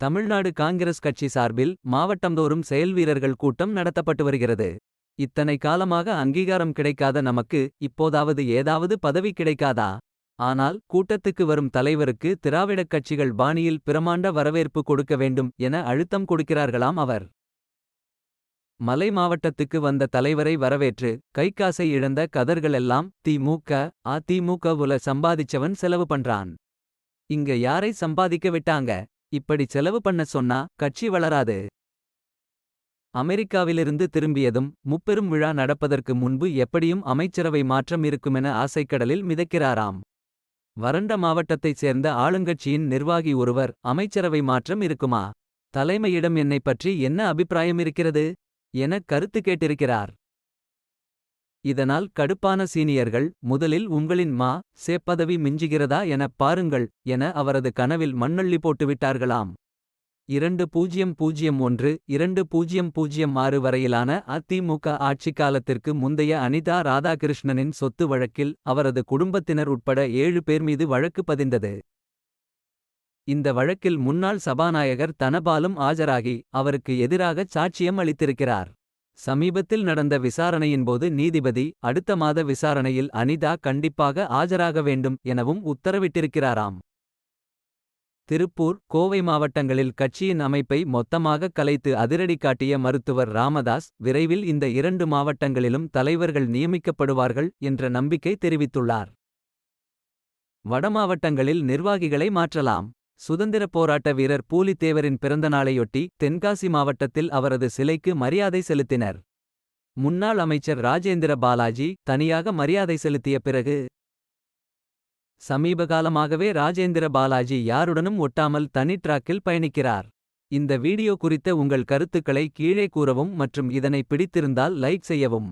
தமிழ்நாடு காங்கிரஸ் கட்சி சார்பில் மாவட்டம்தோறும் செயல்வீரர்கள் கூட்டம் நடத்தப்பட்டு வருகிறது. இத்தனை காலமாக அங்கீகாரம் கிடைக்காத நமக்கு இப்போதாவது ஏதாவது பதவி கிடைக்காதா. ஆனால் கூட்டத்துக்கு வரும் தலைவருக்கு திராவிடக் கட்சிகள் பாணியில் பிரமாண்ட வரவேற்பு கொடுக்க வேண்டும் என அழுத்தம் கொடுக்கிறார்களாம் அவர். மலை மாவட்டத்துக்கு வந்த தலைவரை வரவேற்று கைக்காசை இழந்த கதர்களெல்லாம் தி.மு.க. அ.தி.மு.க.வுல சம்பாதிச்சவன் செலவு பண்றான். இங்க யாரை சம்பாதிக்க விட்டாங்க. இப்படி செலவு பண்ண சொன்னா கட்சி வளராது. அமெரிக்காவிலிருந்து திரும்பியதும் முப்பெரும் விழா நடப்பதற்கு முன்பு எப்படியும் அமைச்சரவை மாற்றம் இருக்குமென ஆசைக்கடலில் மிதக்கிறாராம். வறண்ட மாவட்டத்தைச் சேர்ந்த ஆளுங்கட்சியின் நிர்வாகி ஒருவர் அமைச்சரவை மாற்றம் இருக்குமா. தலைமையிடம் என்னைப் பற்றி என்ன அபிப்பிராயம் இருக்கிறது. என கருத்து கேட்டிருக்கிறார். இதனால் கடுப்பான சீனியர்கள் முதலில் உங்களின் மா. சேப்பதவி பதவி மிஞ்சுகிறதா எனப் பாருங்கள் என அவரது கனவில் மண்ணள்ளி போட்டுவிட்டார்களாம். 2001 2006 வரையிலான அ.தி.மு.க. ஆட்சிக்காலத்திற்கு முந்தைய அனிதா ராதாகிருஷ்ணனின் சொத்து வழக்கில் அவரது குடும்பத்தினர் உட்பட ஏழு பேர் மீது வழக்கு பதிந்தது. இந்த வழக்கில் முன்னாள் சபாநாயகர் தனபாலும் ஆஜராகி அவருக்கு எதிராக சாட்சியம் அளித்திருக்கிறார். சமீபத்தில் நடந்த விசாரணையின்போது நீதிபதி அடுத்த மாத விசாரணையில் அனிதா கண்டிப்பாக ஆஜராக வேண்டும் எனவும் உத்தரவிட்டிருக்கிறாராம். திருப்பூர் கோவை மாவட்டங்களில் கட்சியின் அமைப்பை மொத்தமாக கலைத்து அதிரடி காட்டிய மருத்துவர் ராமதாஸ் விரைவில் இந்த இரண்டு மாவட்டங்களிலும் தலைவர்கள் நியமிக்கப்படுவார்கள் என்ற நம்பிக்கை தெரிவித்துள்ளார். வடமாவட்டங்களில் நிர்வாகிகளை மாற்றலாம். சுதந்திரப் போராட்ட வீரர் பூலித்தேவரின் பிறந்தநாளையொட்டி தென்காசி மாவட்டத்தில் அவரது சிலைக்கு மரியாதை செலுத்தினர். முன்னாள் அமைச்சர் ராஜேந்திர பாலாஜி தனியாக மரியாதை செலுத்திய பிறகு. சமீபகாலமாகவே ராஜேந்திர பாலாஜி யாருடனும் ஒட்டாமல் தனி டிராக்கில் பயணிக்கிறார். இந்த வீடியோ குறித்த உங்கள் கருத்துக்களை கீழே கூறவும் மற்றும் இதனை பிடித்திருந்தால் லைக் செய்யவும்.